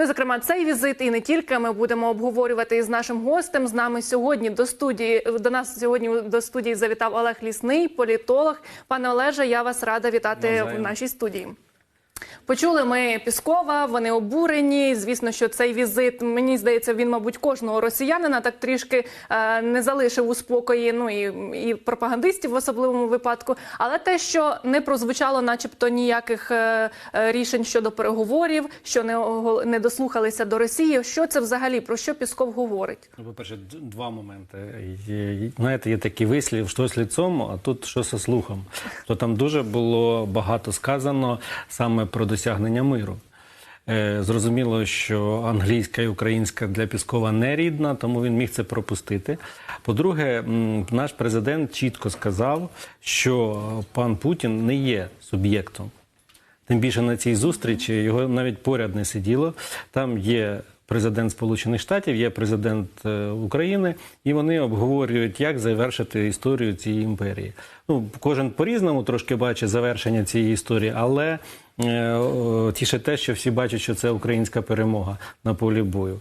Ну, зокрема, цей візит і не тільки ми будемо обговорювати із нашим гостем. З нами сьогодні до студії до нас сьогодні до студії завітав Олег Лісний, політолог. Пане Олеже, я вас рада вітати Навзаєм. в нашій студії. Почули ми Піскова, вони обурені. Звісно, що цей візит, мені здається, він, мабуть, кожного росіянина так трішки е, не залишив у спокої. Ну і, і пропагандистів в особливому випадку. Але те, що не прозвучало, начебто, ніяких е, е, рішень щодо переговорів, що не, не дослухалися до Росії. Що це взагалі про що Пісков говорить? Ну, по-перше, два моменти. Є- Знаєте, є такий вислів, що з лицом, а тут що зі слухом. То там дуже було багато сказано саме про досягнення миру. Е, Зрозуміло, що англійська і українська для Піскова не рідна, тому він міг це пропустити. По-друге, наш президент чітко сказав, що пан Путін не є суб'єктом Тим більше на цій зустрічі його навіть поряд не сиділо. Там є президент Сполучених Штатів, є президент е, України, і вони обговорюють, як завершити історію цієї імперії. Ну, кожен по-різному трошки бачить завершення цієї історії, але тіше те, що всі бачать, що це українська перемога на полі бою.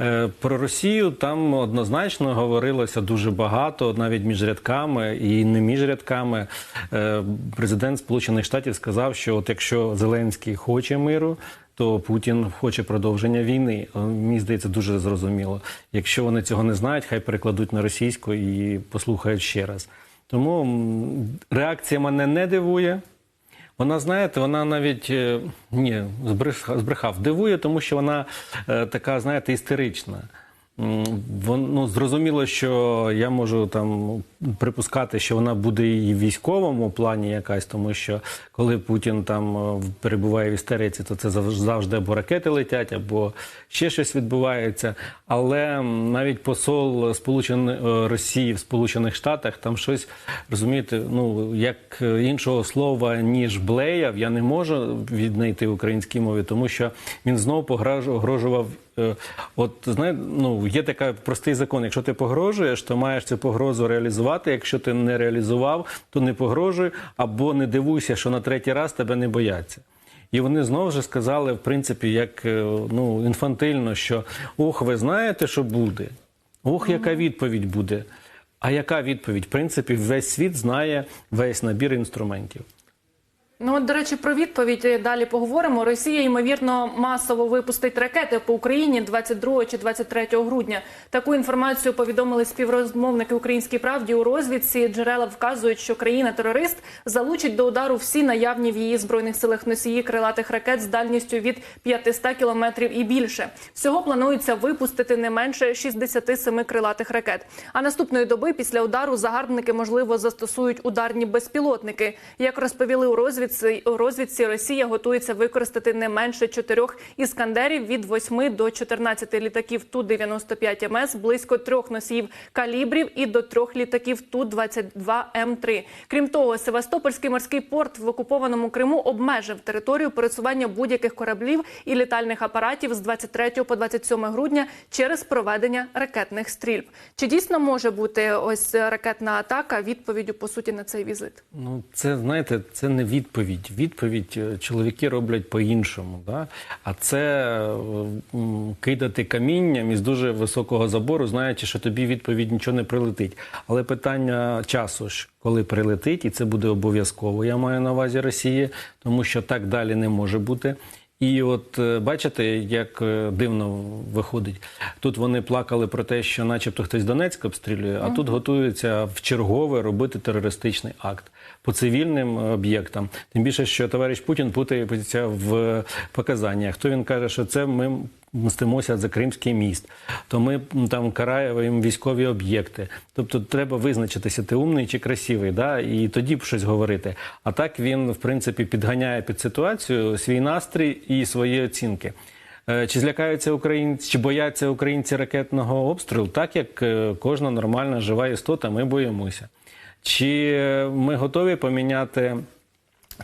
Е, Про Росію там однозначно говорилося дуже багато, навіть між рядками і не між рядками. Е, Президент Сполучених Штатів сказав, що от якщо Зеленський хоче миру, то Путін хоче продовження війни. Е, Мені здається, дуже зрозуміло. Якщо вони цього не знають, хай перекладуть на російську і послухають ще раз. Тому реакція мене не дивує. Вона, знаєте, вона навіть е, ні, збрехав. Дивує, тому що вона е, така, знаєте, істерична. М, Вон, ну, зрозуміло, що я можу там припускати, що вона буде і в військовому плані якась, тому що коли Путін там е, перебуває в істериці, то це завж- завжди або ракети летять, або ще щось відбувається. Але навіть посол Сполучених е, Росії в Сполучених Штатах там щось розумієте, ну як е, іншого слова ніж блеяв, я не можу віднайти в українській мові, тому що він знову погрожував. Е, От знаєте, ну є така простий закон. Якщо ти погрожуєш, то маєш цю погрозу реалізувати. Якщо ти не реалізував, то не погрожуй або не дивуйся, що на третій раз тебе не бояться. І вони знову ж сказали, в принципі, як е, ну інфантильно, що ох, ви знаєте, що буде. Ох, яка відповідь буде. А яка відповідь? В принципі, весь світ знає весь набір інструментів. Ну, до речі, про відповідь е, далі поговоримо. Росія, ймовірно, масово випустить ракети по Україні 22 чи 23 грудня. Таку інформацію повідомили співрозмовники Українській правді у розвідці. Джерела вказують, що країна-терорист залучить до удару всі наявні в її збройних силах носії крилатих ракет з дальністю від 500 кілометрів і більше. Всього планується випустити не менше 67 крилатих ракет. А наступної доби після удару загарбники можливо застосують ударні безпілотники. Як розповіли у розвідці, у розвідці Росія готується використати не менше чотирьох іскандерів від 8 до 14 літаків Ту-95 МС, близько трьох носіїв калібрів і до трьох літаків Ту-22 М3. Крім того, Севастопольський морський порт в окупованому Криму обмежив територію пересування будь-яких кораблів і літальних апаратів з 23 по 27 грудня через проведення ракетних стрільб. Чи дійсно може бути ось ракетна атака відповіддю по суті на цей візит? Ну, це знаєте, це не відповідь. Відповідь е, чоловіки роблять по-іншому. Да? А це е, кидати камінням із дуже високого забору, знаючи, що тобі відповідь нічого не прилетить. Але питання часу ж, коли прилетить, і це буде обов'язково. Я маю на увазі Росії, тому що так далі не може бути. І от е, бачите, як дивно виходить. Тут вони плакали про те, що, начебто, хтось Донецьк обстрілює, а тут готуються в чергове робити терористичний акт по цивільним об'єктам. Тим більше, що товариш Путін путається в показаннях. То він каже, що це ми мстимося за Кримський міст, то ми там караємо військові об'єкти. Тобто треба визначитися, ти умний чи красивий, да? і тоді б щось говорити. А так він, в принципі, підганяє під ситуацію свій настрій і свої оцінки. Е, Чи злякаються українці, чи бояться українці ракетного обстрілу, так як е, кожна нормальна жива істота, ми боїмося. Чи ми готові поміняти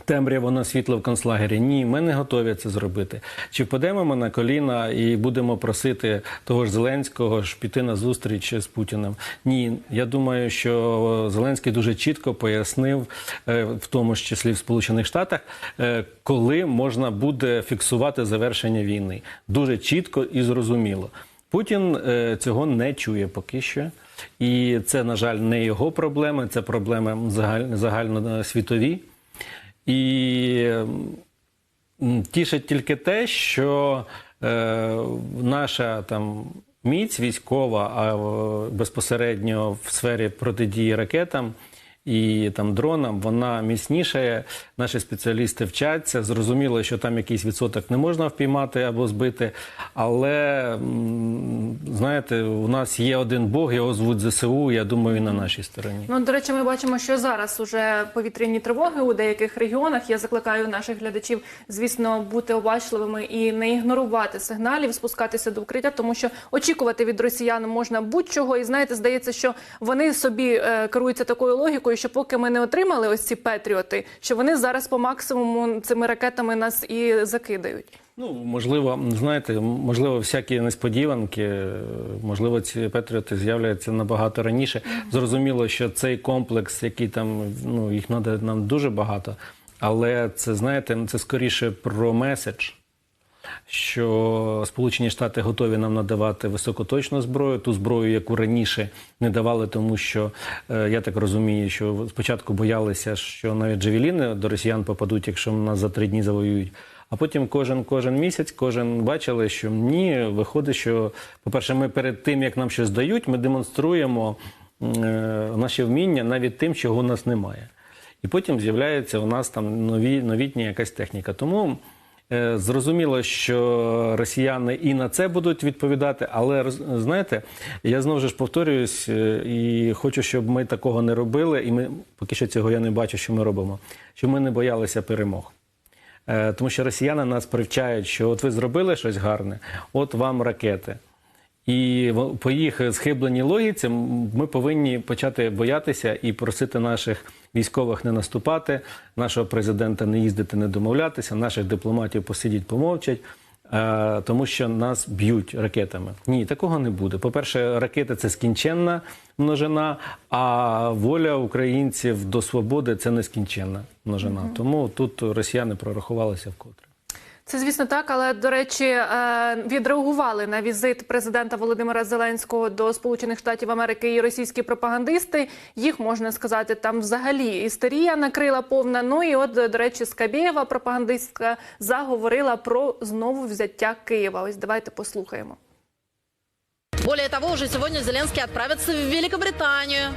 Темряво на світло в концлагері. Ні, ми не готові це зробити. Чи впадемо ми на коліна і будемо просити того ж Зеленського ж піти на зустріч з Путіним? Ні, я думаю, що Зеленський дуже чітко пояснив, е, в тому ж числі в Сполучених Штатах, е, коли можна буде фіксувати завершення війни. Дуже чітко і зрозуміло. Путін е, цього не чує поки що. І це, на жаль, не його проблеми, це проблеми загальносвітові. І тішить тільки те, що е, наша там міць військова, а безпосередньо в сфері протидії ракетам. І там дронам вона міцнішає. Наші спеціалісти вчаться. Зрозуміло, що там якийсь відсоток не можна впіймати або збити. Але знаєте, у нас є один Бог, його звуть ЗСУ. Я думаю, на нашій стороні. Ну, до речі, ми бачимо, що зараз уже повітряні тривоги у деяких регіонах. Я закликаю наших глядачів, звісно, бути обачливими і не ігнорувати сигналів, спускатися до укриття, тому що очікувати від росіян можна будь-чого. І знаєте, здається, що вони собі е, керуються такою логікою, що поки ми не отримали ось ці петріоти, що вони зараз по максимуму цими ракетами нас і закидають. Ну, можливо, знаєте, можливо, всякі несподіванки, можливо, ці патріоти з'являються набагато раніше. Зрозуміло, що цей комплекс, який там, ну, їх треба нам дуже багато, але це, знаєте, це скоріше про меседж, що Сполучені Штати готові нам надавати високоточну зброю, ту зброю, яку раніше не давали, тому що е, я так розумію, що спочатку боялися, що навіть джевеліни до росіян попадуть, якщо нас за три дні завоюють. А потім кожен кожен місяць, кожен бачили, що ні, виходить, що, по-перше, ми перед тим, як нам щось дають, ми демонструємо е, наші вміння навіть тим, чого у нас немає. І потім з'являється у нас там нові, новітня якась техніка. Тому зрозуміло, що росіяни і на це будуть відповідати, але знаєте, я знову ж повторююсь е, і хочу, щоб ми такого не робили, і ми поки що цього я не бачу, що ми робимо, щоб ми не боялися перемог. Е, Тому що росіяни нас привчають, що от ви зробили щось гарне, от вам ракети. І по їх схибленій логіці ми повинні почати боятися і просити наших військових не наступати, нашого президента не їздити, не домовлятися, наших дипломатів посидіть, помовчать. е, Тому що нас б'ють ракетами. Ні, такого не буде. По-перше, ракети це скінченна множина, а воля українців до свободи це нескінченна множина. Тому тут росіяни прорахувалися вкотре. Це звісно так, але до речі, е, відреагували на візит президента Володимира Зеленського до Сполучених Штатів Америки і російські пропагандисти. Їх можна сказати, там взагалі істерія накрила повна. Ну і от до речі, Скабєєва, пропагандистка, заговорила про знову взяття Києва. Ось давайте послухаємо. Более того, уже сегодня Зеленский отправится в Великобританию,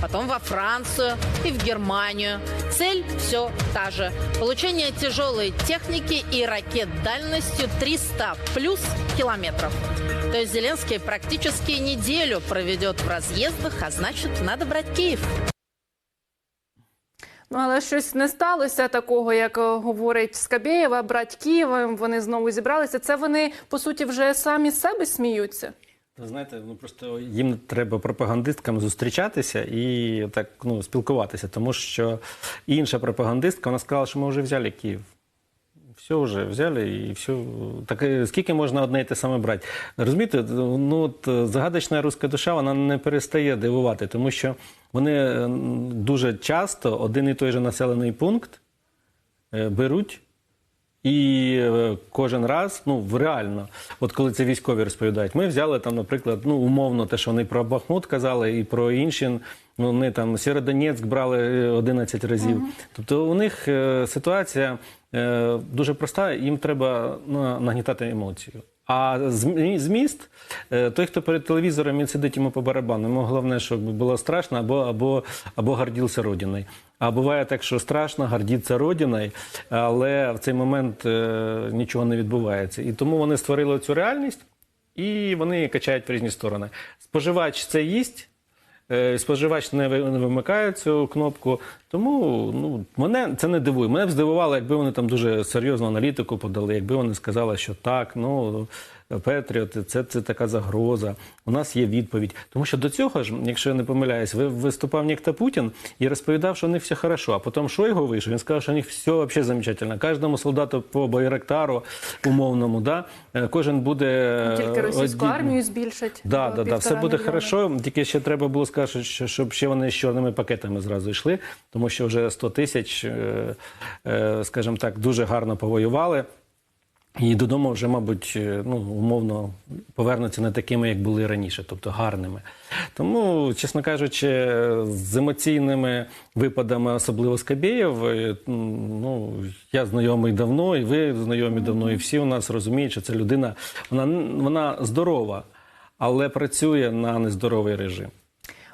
потом во Францию и в Германию. Цель все та же. Получение тяжелой техники и ракет дальностью 300 плюс километров. То есть Зеленский практически неделю проведет в разъездах, а значит, надо брать Киев. Ну але щось не сталося такого, як е, говорить Скабєєва, брать Києва. Вони знову зібралися. Це вони по суті вже самі себе сміються. Знаєте, ну просто їм треба пропагандисткам зустрічатися і так ну спілкуватися, тому що інша пропагандистка вона сказала, що ми вже взяли Київ. Все вже взяли і все. Так е, скільки можна одне і те саме брати? Розумієте, ну от е, загадочна руська душа вона не перестає дивувати, тому що вони дуже часто один і той же населений пункт е, беруть і е, кожен раз, ну в- реально, от коли це військові розповідають, ми взяли там, наприклад, ну умовно, те, що вони про Бахмут казали, і про інші. Ну, вони там Сєродонецьк брали е, 11 разів. Тобто у них е, ситуація е, дуже проста, їм треба ну, нагнітати емоцію. А зміст, е, той, хто перед телевізором він сидить йому по барабану. Йому головне, щоб було страшно, або, або, або гордився родиною. А буває так, що страшно, гордіться родиною, але в цей момент е, нічого не відбувається. І тому вони створили цю реальність і вони качають в різні сторони. Споживач це їсть. Е, Споживач не ви- не вимикає цю кнопку, тому ну мене це не дивує. Мене б здивувало, якби вони там дуже серйозну аналітику подали, якби вони сказали, що так, ну Петріоти, це, це така загроза. У нас є відповідь. Тому що до цього ж, якщо я не помиляюсь, ви виступав Нікта Путін і розповідав, що у них все хорошо. А потім Шойгу вийшов, він сказав, що у них все вообще замечательно. Кожному солдату по Байрактару умовному, да, е, кожен буде Тільки е, російську одні- армію збільшать. Да, да, да, все буде мільйона. хорошо. Тільки ще треба було сказати, що, щоб ще вони з чорними пакетами зразу йшли, тому що вже 100 тисяч, е, скажімо так, дуже гарно повоювали. І додому вже, мабуть, е, ну, умовно повернуться не такими, як були раніше, тобто гарними. Тому, чесно кажучи, з емоційними випадами, особливо Скабєєв, е, ну, я знайомий давно, і ви знайомі давно, і всі у нас розуміють, що це людина, вона, вона здорова, але працює на нездоровий режим.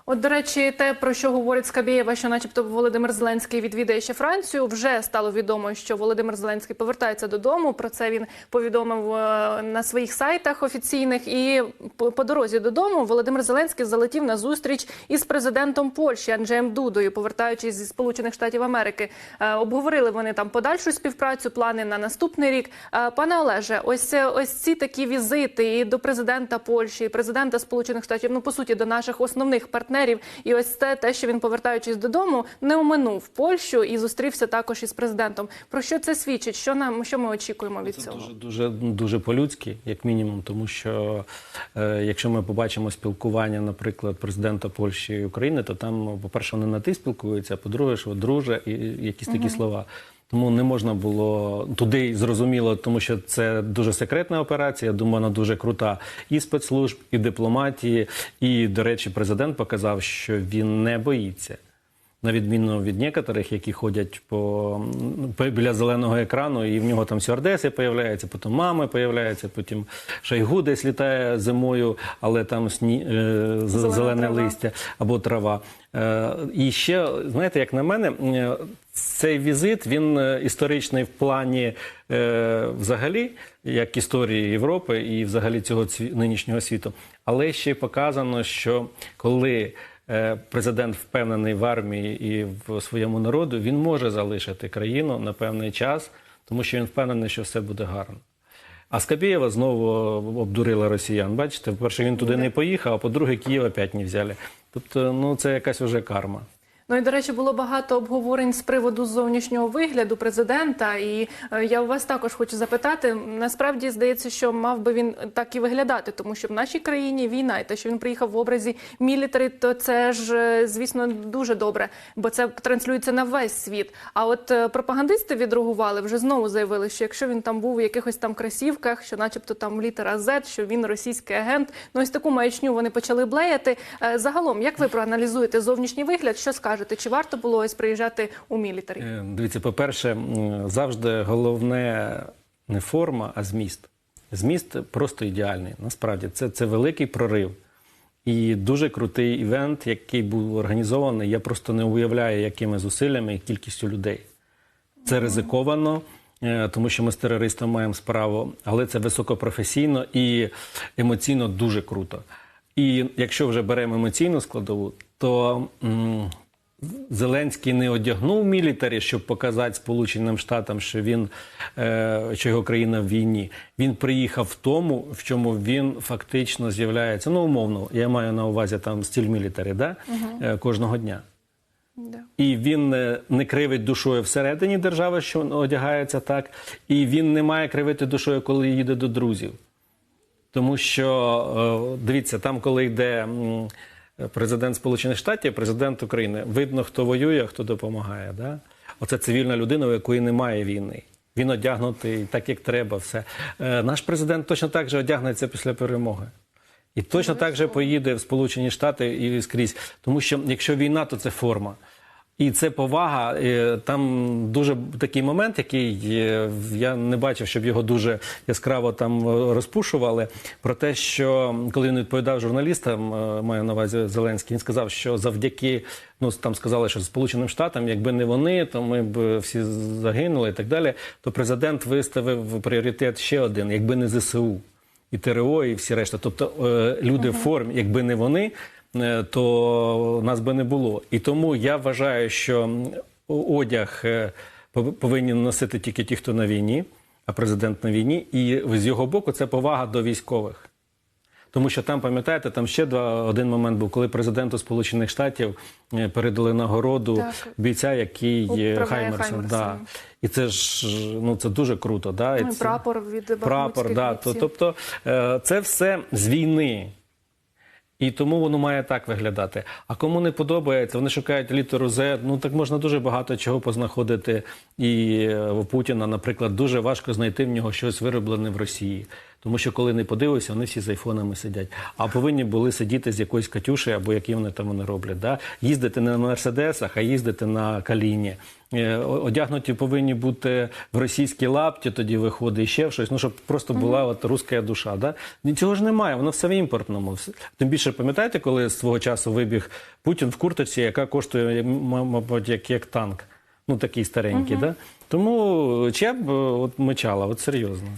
От, до речі, те, про що говорить Скабєєва, що, начебто, Володимир Зеленський відвідає ще Францію, вже стало відомо, що Володимир Зеленський повертається додому. Про це він повідомив е, на своїх сайтах офіційних. І по, дорозі додому Володимир Зеленський залетів на зустріч із президентом Польщі Анджеєм Дудою, повертаючись зі Сполучених Штатів Америки. Е, Обговорили вони там подальшу співпрацю, плани на наступний рік. Е, Пане Олеже, ось ось ці такі візити і до президента Польщі, і президента Сполучених Штатів, ну по суті, до наших основних партнерів. І ось те, те, що він повертаючись додому, не оминув Польщу і зустрівся також із президентом. Про що це свідчить? Що нам що ми очікуємо від Це цього? дуже дуже дуже по-людськи, як мінімум, тому що е, якщо ми побачимо спілкування, наприклад, президента Польщі і України, то там, по-перше, вони на ти спілкуються, а по-друге, що друже, і якісь такі слова. Тому не можна було туди зрозуміло, тому що це дуже секретна операція. Я думаю, вона дуже крута і спецслужб, і дипломатії. І, до речі, президент показав, що він не боїться. На відміну від некоторих, які ходять по, по- біля зеленого екрану, і в нього там стюардеси появляються, потім мами появляються, потім Шойгу десь літає зимою, але там сні, е, зелене трава. листя або трава. Е, і ще, знаєте, як на мене, е, цей візит він е, історичний в плані е, взагалі, як історії Європи і взагалі цього цві- нинішнього світу. Але ще й показано, що коли е, президент впевнений в армії і в своєму народу, він може залишити країну на певний час, тому що він впевнений, що все буде гарно. А Скабєєва знову обдурила росіян. Бачите, по-перше, він туди не поїхав, а по-друге, Київ опять не взяли. Тобто, ну це якась уже карма. Ну і до речі, було багато обговорень з приводу зовнішнього вигляду президента. І е, я у вас також хочу запитати. Насправді здається, що мав би він так і виглядати, тому що в нашій країні війна, і те, що він приїхав в образі мілітарі, то це ж е, звісно дуже добре, бо це транслюється на весь світ. А от е, пропагандисти відреагували, вже знову заявили, що якщо він там був у якихось там красівках, що, начебто, там літера Z, що він російський агент. Ну ось таку маячню вони почали блеяти. Загалом, як ви проаналізуєте зовнішній вигляд? Що скажете? Чи варто було ось приїжджати у мілітарі? Е, Дивіться, по-перше, завжди головне не форма, а зміст. Зміст просто ідеальний. Насправді, це, це великий прорив. І дуже крутий івент, який був організований. Я просто не уявляю, якими зусиллями і кількістю людей. Це ризиковано, е, тому що ми з терористом маємо справу, але це високопрофесійно і емоційно дуже круто. І якщо вже беремо емоційну складову, то м, Зеленський не одягнув мілітарі, щоб показати Сполученим Штатам, що він е, що його країна в війні. Він приїхав в тому, в чому він фактично з'являється. Ну, умовно, я маю на увазі там стіль мілітарі, да? е, кожного дня. Да. І він е, не кривить душою всередині держави, що одягається так, і він не має кривити душою, коли їде до друзів. Тому що дивіться, там, коли йде президент Сполучених Штатів, президент України, видно, хто воює, хто допомагає. Да? Оце цивільна людина, у якої немає війни. Він одягнутий так, як треба. Все. Е, Наш президент точно так же одягнеться після перемоги. І точно так же поїде в Сполучені Штати і скрізь. Тому що якщо війна, то це форма. І це повага. Е, Там дуже такий момент, який е, я не бачив, щоб його дуже яскраво там е, розпушували. Про те, що коли він відповідав журналістам, маю на увазі Зеленський, він сказав, що завдяки ну там сказали, що Сполученим Штатам, якби не вони, то ми б всі загинули і так далі. То президент виставив пріоритет ще один, якби не ЗСУ. І ТРО, і всі решта. Тобто люди в формі, якби не вони, то нас би не було. І тому я вважаю, що одяг е, повинні носити тільки ті, хто на війні. а президент на війні. І з його боку це повага до військових. Тому що там, пам'ятаєте, там ще два один момент був, коли президенту Сполучених Штатів е, передали нагороду Так. бійця, який. Хаймерсом. Да. І це ж ну це дуже круто. Да? І Ну, це- прапор від прапор, да. То- Тобто е, це все з війни. І тому воно має так виглядати. А кому не подобається, вони шукають літеру З. Ну так можна дуже багато чого познаходити. І е, у Путіна, наприклад, дуже важко знайти в нього щось вироблене в Росії. Тому що коли не подивишся, вони всі з айфонами сидять. А повинні були сидіти з якоюсь Катюші або які вони там вони роблять. Да? Їздити не на мерседесах, а їздити на каліні. Е, Одягнуті повинні бути в російські лапті, тоді виходить ще в щось. Ну щоб просто була от руська душа. Да? Нічого ж немає, воно все в імпортному. Тим більше пам'ятаєте, коли свого часу вибіг Путін в курточці, яка коштує, мабуть, як, як танк. Ну такий старенький, да? Тому чи б е, от мечала, от серйозно.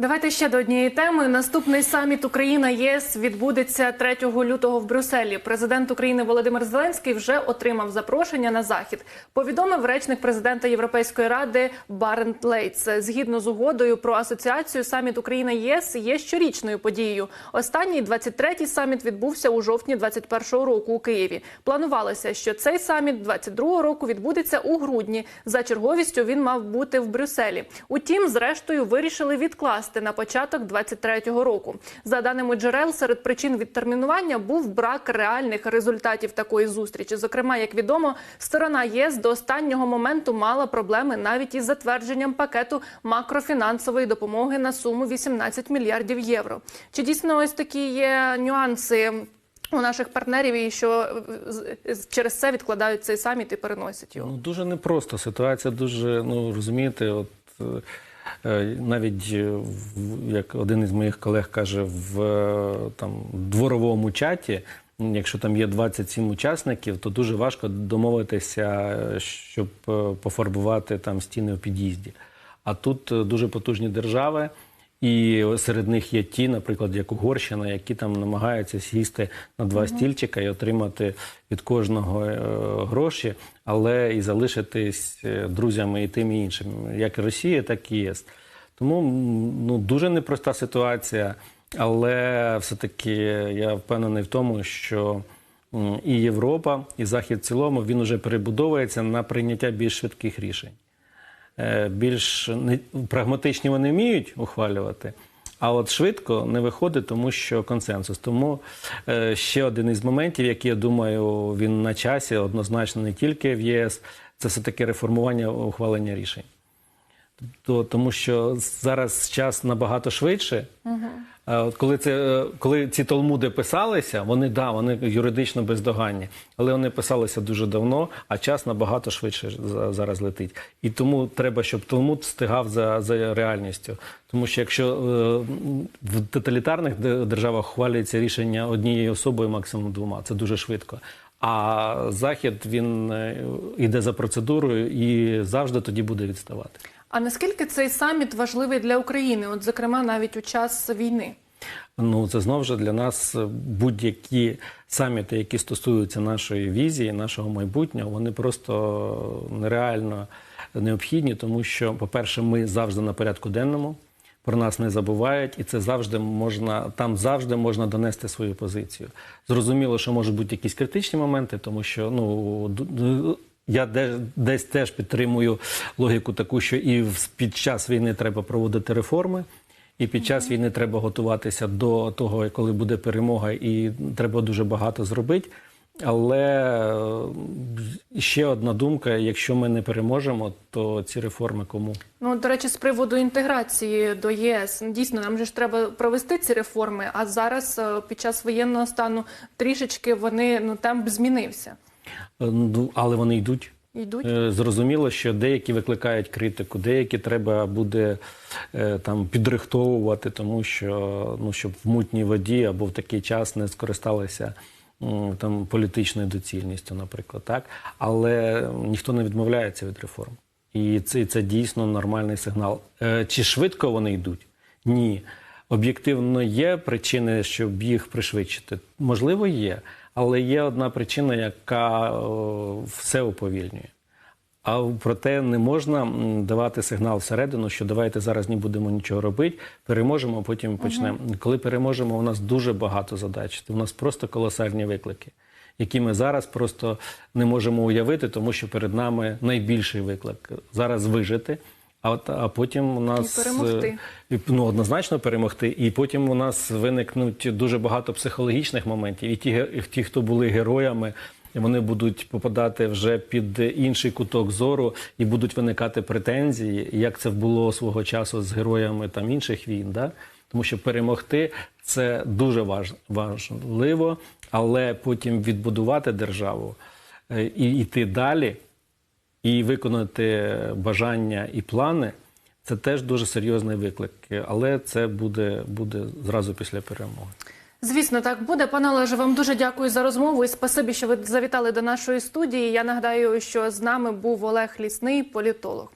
Давайте ще до однієї теми. Наступний саміт Україна єС відбудеться 3 лютого в Брюсселі. Президент України Володимир Зеленський вже отримав запрошення на захід. Повідомив речник президента Європейської ради Барент Лейтс. Згідно з угодою про асоціацію, саміт Україна ЄС є щорічною подією. Останній 23-й саміт відбувся у жовтні 21-го року у Києві. Планувалося, що цей саміт 22-го року відбудеться у грудні. За черговістю він мав бути в Брюсселі. Утім, зрештою вирішили відкласти на початок 23-го року. За даними джерел, серед причин відтермінування був брак реальних результатів такої зустрічі. Зокрема, як відомо, сторона ЄС до останнього моменту мала проблеми навіть із затвердженням пакету макрофінансової допомоги на суму 18 мільярдів євро. Чи дійсно ось такі є нюанси? У наших партнерів і що е, через це відкладають цей саміт і переносять його. Ну дуже непросто. Ситуація дуже, ну розумієте, от е, навіть е, як один із моїх колег каже, в е, там дворовому чаті. Якщо там є 27 учасників, то дуже важко домовитися, е, щоб е, пофарбувати там стіни в під'їзді. А тут е, дуже потужні держави, і серед них є ті, наприклад, як Угорщина, які там намагаються сісти на два стільчика і отримати від кожного е, гроші, але і залишитись е, друзями і тим і іншим, як Росія, так і ЄС. Тому ну, дуже непроста ситуація, але все-таки я впевнений в тому, що і Європа, і Захід в цілому він уже перебудовується на прийняття більш швидких рішень більш не, прагматичні вони вміють ухвалювати, а от швидко не виходить, тому що консенсус. Тому е, ще один із моментів, який я думаю, він на часі однозначно не тільки в ЄС, це все таки реформування ухвалення рішень. То, тому що зараз час набагато швидше. Е, От коли це е, коли ці толмуди писалися, вони да, вони юридично бездоганні, але вони писалися дуже давно, а час набагато швидше зараз летить. І тому треба, щоб толмуд встигав за, за реальністю. Тому що якщо е, в тоталітарних державах хвалюється рішення однією особою, максимум двома, це дуже швидко. А захід він е, йде за процедурою і завжди тоді буде відставати. А наскільки цей саміт важливий для України? От, зокрема, навіть у час війни? Ну, це знову ж для нас е, будь-які саміти, які стосуються нашої візії, нашого майбутнього, вони просто нереально необхідні, тому що, по-перше, ми завжди на порядку денному. Про нас не забувають, і це завжди можна там завжди можна донести свою позицію. Зрозуміло, що можуть бути якісь критичні моменти, тому що ну я де- десь теж підтримую логіку таку, що і під час війни треба проводити реформи. І під час війни треба готуватися до того, коли буде перемога, і треба дуже багато зробити. Але е, ще одна думка: якщо ми не переможемо, то ці реформи кому? Ну, до речі, з приводу інтеграції до ЄС, ну, дійсно, нам же ж треба провести ці реформи. А зараз е, під час воєнного стану трішечки вони ну темп змінився. Е, ну, Але вони йдуть. Йдуть. Е, Зрозуміло, що деякі викликають критику, деякі треба буде е, там підрихтовувати, тому що ну щоб в мутній воді або в такий час не скористалися там політичною доцільністю, наприклад, так. Але ніхто не відмовляється від реформ. І це, це дійсно нормальний сигнал. Чи швидко вони йдуть? Ні. Об'єктивно є причини, щоб їх пришвидшити. Можливо, є. Але є одна причина, яка все уповільнює. А проте не можна давати сигнал всередину, що давайте зараз не будемо нічого робити, переможемо, а потім почнемо. Коли переможемо, у нас дуже багато задач. У нас просто колосальні виклики, які ми зараз просто не можемо уявити, тому що перед нами найбільший виклик зараз вижити. А от а потім у нас І перемогти. е, ну однозначно перемогти. І потім у нас виникнуть дуже багато психологічних моментів. І ті, і ті, хто були героями, вони будуть попадати вже під інший куток зору і будуть виникати претензії, як це було свого часу з героями там інших війн. Да? Тому що перемогти це дуже важ, важливо, але потім відбудувати державу е, і йти далі і виконати бажання і плани це теж дуже серйозний виклик. Але це буде, буде зразу після перемоги. Звісно, так буде. Пане Олеже, вам дуже дякую за розмову і спасибі, що ви завітали до нашої студії. Я нагадаю, що з нами був Олег Лісний, політолог.